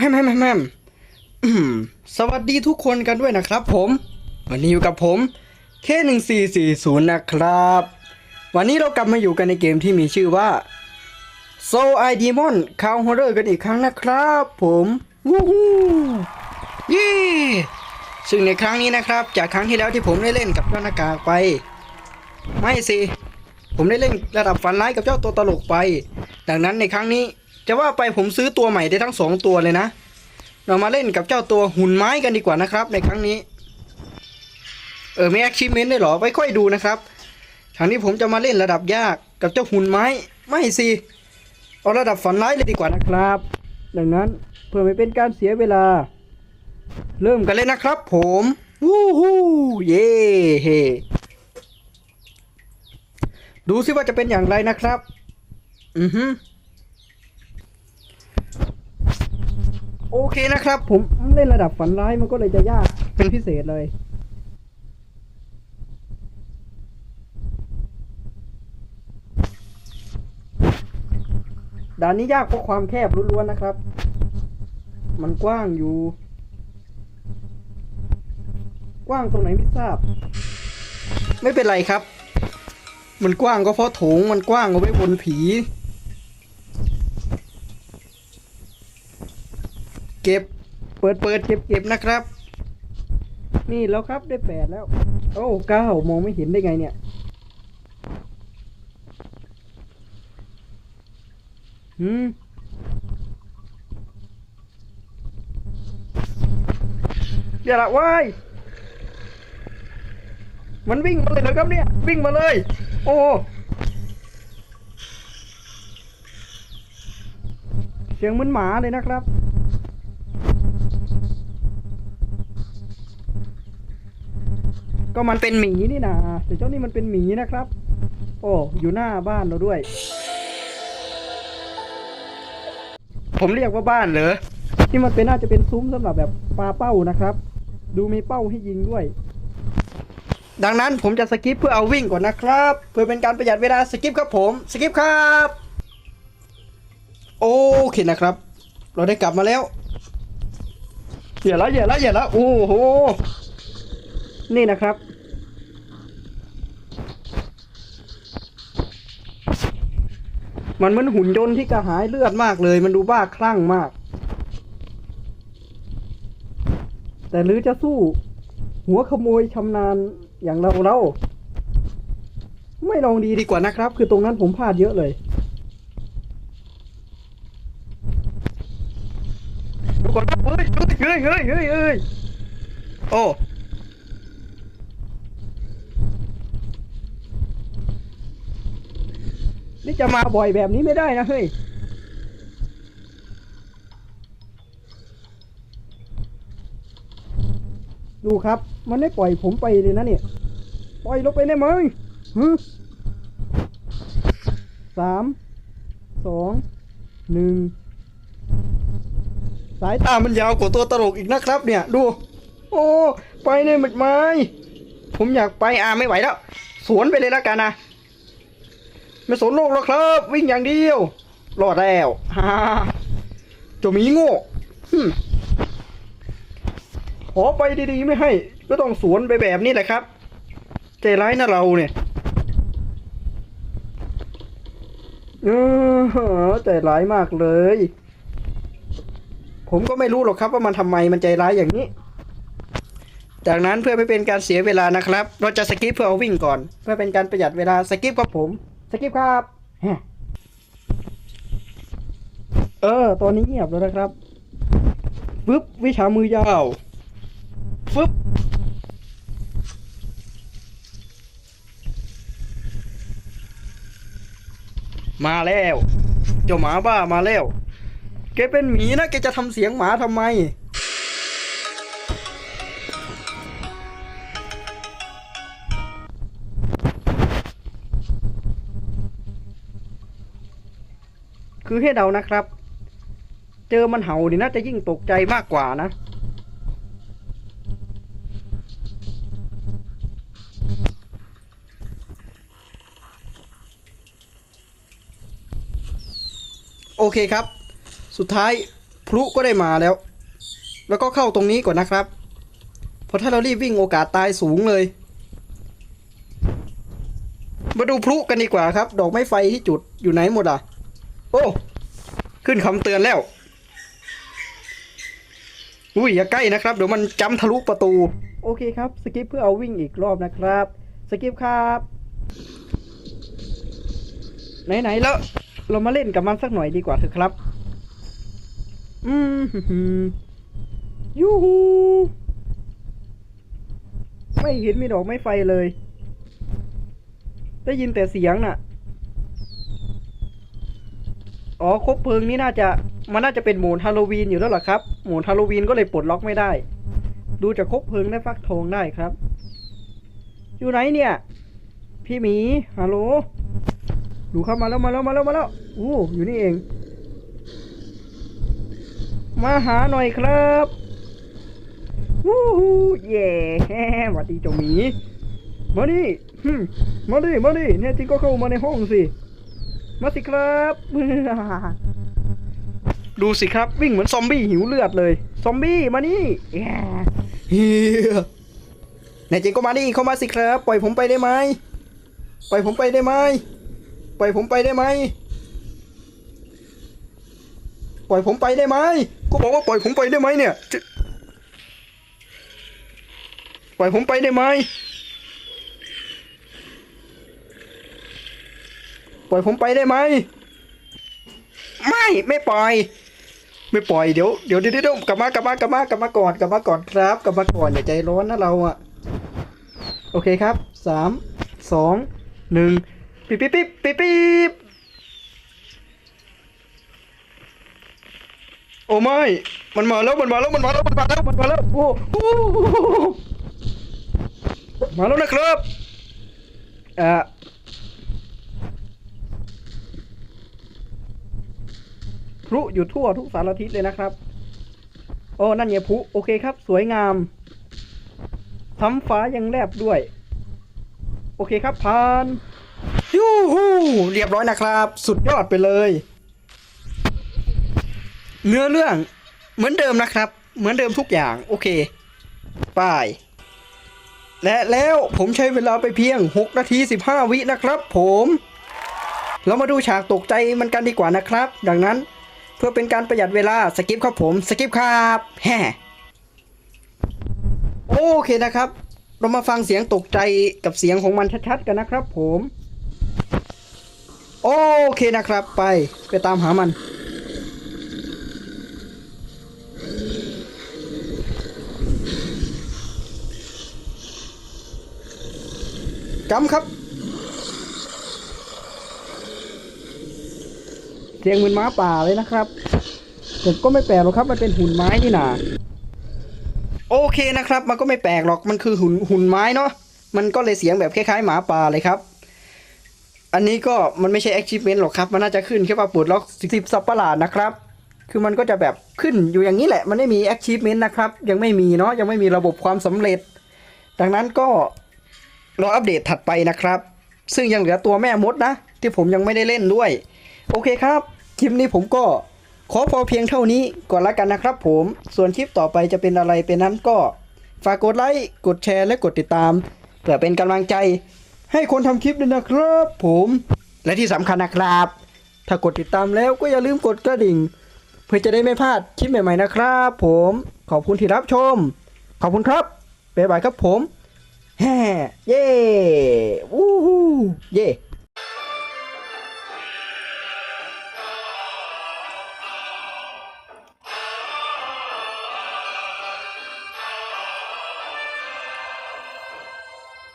แฮมแฮมแฮมแฮมสวัสดีทุกคนกันด้วยนะครับผม วันนี้อยู่กับผม K1440 นะครับ วันนี้เรากลับมาอยู่กันในเกมที่มีชื่อว่า Soul I Demon c o w Horror กันอีกครั้งนะครับผมวู้ฮู้เย้ซึ่งในครั้งนี้นะครับ จากครั้งที่แล้วที่ผมได้เล่นกับเจ้าหน้ากากไป ไม่สิ ผมได้เล่นระดับฝันร้ายกับเจ้าตัวตลกไป ดังนั้นในครั้งนี้ จะว่าไปผมซื้อตัวใหม่ได้ทั้งสองตัวเลยนะ เรามาเล่นกับเจ้าตัวหุ่นไม้กันดีกว่านะครับ ในครั้งนี้ เออไม่แอคชิเมนต์ได้หรอไว้ค่อยดูนะครับครั้งนี้ผมจะมาเล่นระดับยากกับเจ้าหุ่นไม้ ไม่สิ เอาระดับฝันร้ายเลยดีกว่านะครับ ดังนั้นเพื่อไม่เป็นการเสียเวลา เริ่มกันเลยนะครับ ผมวู้ฮู้เย่เฮดูซิว่าจะเป็นอย่างไรนะครับ อือฮึ โอเคนะครับ ผมเล่นระดับฝันร้ายมันก็เลยจะยากเป็นพิเศษเลยด่านนี้ยากเพราะความแคบล้วนๆนะครับ มันกว้างอยู่ กว้างตรงไหนไม่ทราบ ไม่เป็นไรครับ มันกว้างก็เพราะโถงมันกว้างเอาไว้บนผี เก็บ เปิดเปิดเก็บเก็บนะครับ นี่แล้วครับได้แปดแล้ว โอ้เก้ามองไม่เห็นได้ไงเนี่ย หืมอย่าละว้ายมันวิ่งมาเลยเหรอครับเนี่ย วิ่งมาเลย โอ้เสียงเหมือนหมาเลยนะครับ ก็มันเป็นหมีนี่นะแต่เจ้านี่มันเป็นหมีนะครับ โอ้อยู่หน้าบ้านเราด้วย ผมเรียกว่าบ้านเหรอที่มันเป็นน่าจะเป็นซุ้มสำหรับแบบปลาเป้านะครับ ดูมีเป้าให้ยิงด้วย ดังนั้นผมจะสกิปเพื่อเอาวิ่งก่อนนะครับ เพื่อเป็นการประหยัดเวลาสกิปครับผมสกิปครับโอเคนะครับ เราได้กลับมาแล้วอย่าละอย่าละอย่าละโอ้โห นี่นะครับ มันเหมือนหุ่นยนต์ที่กระหายเลือดมากเลย มันดูบ้าคลั่งมาก แต่หรือจะสู้ หัวขโมยชำนาญอย่างเราเรา ไม่ลองดีดีกว่านะครับ คือตรงนั้นผมพลาดเยอะเลยดูก่อนเฮ้ยเฮ้ยเฮ้ยเฮ้ยเฮ้ยโอ้ นี่จะมาบ่อยแบบนี้ไม่ได้นะเฮ้ยดูครับ มันไม่ปล่อยผมไปเลยนะเนี่ย ปล่อยลงไปได้ไหมฮึสาม สอง หนึ่ง สายตามันยาวกว่าตัวตลกอีกนะครับ เนี่ย ดู โอ้ ไปในหมดไม้ผมอยากไปอ่าไม่ไหวแล้ว สวนไปเลยแล้วกันนะ ไม่สนโลกแล้วครับ วิ่งอย่างเดียว รอดแล้วฮ่าจะมีโง่ขอไปดีๆไม่ให้ ก็ต้องสวนไปแบบนี้แหละครับใจร้ายนะเราเนี่ยเออใจร้ายมากเลย ผมก็ไม่รู้หรอกครับว่ามันทำไมมันใจร้ายอย่างนี้ จากนั้นเพื่อไม่เป็นการเสียเวลานะครับ เราจะสกิปเพื่อเอาวิ่งก่อน เพื่อเป็นการประหยัดเวลาสกิปครับผม สกิปครับเออ ตอนนี้เงียบแล้วนะครับปึ๊บวิชามือยาวฟึบมาแล้ว เจ้าหมาบ้ามาแล้ว แกเป็นหมีนะ แกจะทำเสียงหมาทำไม คือให้เดานะครับ เจอมันเห่านี่น่าจะยิ่งตกใจมากกว่านะ โอเคครับ สุดท้ายพลุก็ได้มาแล้ว แล้วก็เข้าตรงนี้ก่อนนะครับ เพราะถ้าเรารีบวิ่งโอกาสตายสูงเลย มาดูพลุกันดีกว่าครับ ดอกไม้ไฟที่จุดอยู่ไหนหมดอะ โอ้ ขึ้นคำเตือนแล้ว อุ้ยอย่าใกล้นะครับ เดี๋ยวมันจำทะลุประตู โอเคครับ สกิปเพื่อเอาวิ่งอีกรอบนะครับ สกิปครับ ไหนๆแล้ว เรามาเล่นกับมันสักหน่อยดีกว่าเถอะครับ อืมฮึฮึยูฮูไม่เห็นมีดอกไม้ไฟเลย ได้ยินแต่เสียงน่ะ อ๋อคบเพลิงนี่น่าจะมันน่าจะเป็นโหมดฮาโลวีนอยู่แล้วหรอครับโหมดฮาโลวีนก็เลยปลดล็อกไม่ได้ ดูจากคบเพลิงได้ฟักทองได้ครับ อยู่ไหนเนี่ย พี่หมีฮัลโหลดูเข้ามาแล้วมาแล้วมาแล้วมาแล้วอู้อยู่นี่เอง มาหาหน่อยครับวู้ฮู้เย่แฮ่หวัดดีเจ้าหมี มาดิมมาดิมาดิเนี่ยจริงก็เข้ามาในห้องสิ มาสิครับ ดูสิครับวิ่งเหมือนซอมบี้หิวเลือดเลย ซอมบี้มานี่แย่เฮียแน่จริงก็มาดิเข้ามาสิครับ ปล่อยผมไปได้ไหมปล่อยผมไปได้ไหมปล่อยผมไปได้ไหมปล่อยผมไปได้ไหมก็บอกว่าปล่อยผมไปได้ไหมเนี่ยจะปล่อยผมไปได้ไหม ปล่อยผมไปได้ไหม ไม่ไม่ปล่อย ไม่ปล่อยเดี๋ยวเดี๋ยวเดี๋ยวเดี๋ยวกลับมากลับมากลับมากลับมาก่อนกลับมาก่อนครับกลับมาก่อนอย่าใจร้อนนะเราอะโอเคครับสามสองหนึ่งปิ๊บปิ๊บปิ๊บปิ๊บปิ๊บโอ้ไม่มันมาแล้วมันมาแล้วมันมาแล้วมันมาแล้วมันมาแล้วโอ้โหมาแล้วนะครับอ่อ พลุอยู่ทั่วทุกสารทิศเลยนะครับ โอ้ นั่นไงพลุโอเคครับ สวยงามท้ำฟ้ายังแลบด้วย โอเคครับผ่านยูฮูเรียบร้อยนะครับ สุดยอดไปเลย เนื้อเรื่องเหมือนเดิมนะครับ เหมือนเดิมทุกอย่าง โอเคไปและแล้วผมใช้เวลาไปเพียง 6 นาที 15 วินะครับผม เรามาดูฉากตกใจมันกันดีกว่านะครับ ดังนั้น เพื่อเป็นการประหยัดเวลาสกิปครับผมสกิปครับแฮ่โอเคนะครับ เรามาฟังเสียงตกใจกับเสียงของมันชัดๆกันนะครับ ผม โอเคนะครับ ไปไปตามหามันกำครับ เสียงเหมือนม้าป่าเลยนะครับแต่ก็ไม่แปลกหรอกครับ มันเป็นหุ่นไม้นี่นาโอเคนะครับ มันก็ไม่แปลกหรอกมันคือหุ่นหุ่นไม้เนาะมันก็เลยเสียงแบบคล้ายๆหมาป่าเลยครับ อันนี้ก็มันไม่ใช่ achievement หรอกครับ มันน่าจะขึ้นแค่ว่าปลดล็อกสิบสับประหลาดนะครับ คือมันก็จะแบบขึ้นอยู่อย่างนี้แหละ มันไม่มี achievement นะครับ ยังไม่มีเนาะยังไม่มีระบบความสำเร็จ ดังนั้นก็รออัปเดตถัดไปนะครับ ซึ่งยังเหลือตัวแม่มดนะ ที่ผมยังไม่ได้เล่นด้วย โอเคครับ คลิปนี้ผมก็ขอพอเพียงเท่านี้ก่อนละกันนะครับผม ส่วนคลิปต่อไปจะเป็นอะไรเป็นนั้นก็ ฝากกดไลค์ กดแชร์ และกดติดตาม เพื่อเป็นกำลังใจให้คนทำคลิปด้วยนะครับผม และที่สำคัญนะครับ ถ้ากดติดตามแล้วก็อย่าลืมกดกระดิ่ง เพื่อจะได้ไม่พลาดคลิปใหม่ๆนะครับผม ขอบคุณที่รับชม ขอบคุณครับบ๊ายบายครับผมแฮ่เย่วู้ฮู้เย่